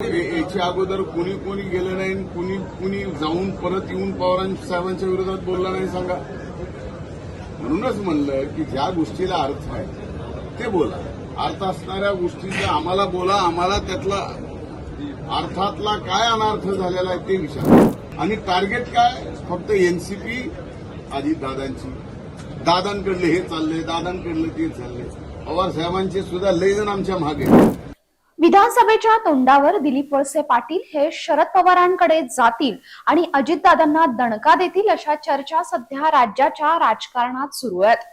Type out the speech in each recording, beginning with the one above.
याच्या अगोदर कुणी कोणी गेलं नाही कुणी कुणी जाऊन परत येऊन पवार साहेबांच्या विरोधात बोलला नाही सांगा. म्हणूनच म्हणलं की ज्या गोष्टीला अर्थ आहे ते बोला. अर्थ असणाऱ्या गोष्टीचा आम्हाला बोला आम्हाला त्यातला अर्थातला काय अनर्थ झालेला आहे ते विचार. आणि टार्गेट काय? फक्त एनसीपी दादांची. दादांकडले हे चालले दादांकडलं ते चालले पवार साहेबांचे सुद्धा लय जण आमच्या मागे विधानसभेच्या तोंडावर दिलीप वळसे पाटील हे शरद पवारांकडे जातील आणि अजितदादांना दणका देतील अशा चर्चा सध्या राज्याच्या राजकारणात सुरू आहेत.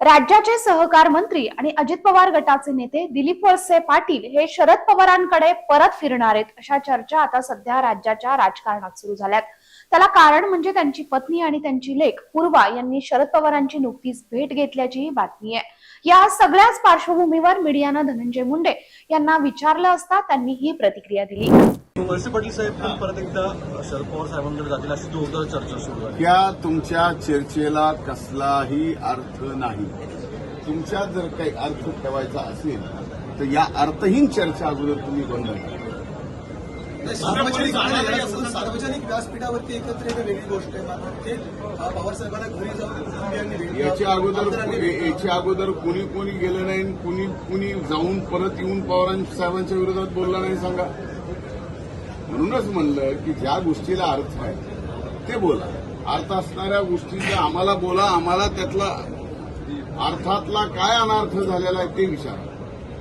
राज्याचे सहकार मंत्री आणि अजित पवार गटाचे नेते दिलीप वळसे पाटील हे शरद पवारांकडे परत फिरणार आहेत अशा चर्चा आता सध्या राज्याच्या राजकारणात सुरू झाल्यात. त्याला कारण म्हणजे त्यांची पत्नी आणि त्यांची लेख. पूर्वा यांनी शरद पवारांची नुकतीच भेट घेतल्याची बातमी आहे. या सगळ्याच पार्श्वभूमीवर मीडियानं धनंजय मुंडे यांना विचारलं असता त्यांनी ही प्रतिक्रिया दिली. वळसे पाटील साहेब पण परत एकदा शरद पवार साहेबांकडे जातील अशी जोरदार चर्चा सुरू आहे. त्या तुमच्या चर्चेला कसलाही अर्थ नाही. तुमच्या जर काही अर्थ ठेवायचा असेल तर या अर्थहीन चर्चा अगोदर तुम्ही बंद करा. व्यासपीठावरती एकत्र येणं वेगळी गोष्ट आहे. मात्र ते पवारसाहेबांना घरी जाऊन कुटुंबियांनी याच्या अगोदर. याच्या अगोदर कुणी कुणी गेलं नाही कुणी कुणी जाऊन परत येऊन पवार साहेबांच्या विरोधात बोलला नाही सांगा. म्हणूनच म्हणलं की ज्या गोष्टीला अर्थ आहे ते बोला. अर्थ असणाऱ्या गोष्टीचा आम्हाला बोला आम्हाला त्यातला अर्थातला काय अनर्थ झालेला आहे ते विचारा.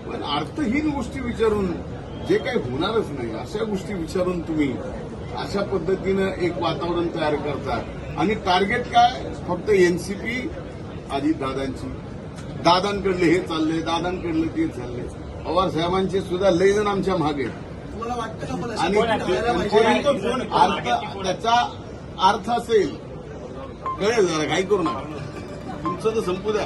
पण अर्थहीन गोष्टी विचारून जे काही होणारच नाही अशा गोष्टी विचारून तुम्ही अशा पद्धतीनं एक वातावरण तयार करता आणि टार्गेट काय? फक्त एनसीपी दादांची. दादांकडले हे चालले दादांकडलं ते चालले पवार साहेबांचे सुद्धा लय जण आमच्या मागे आणि त्याचा अर्थ असेल कळेल जरा काही करू नका. तुमचं तर संपू द्या.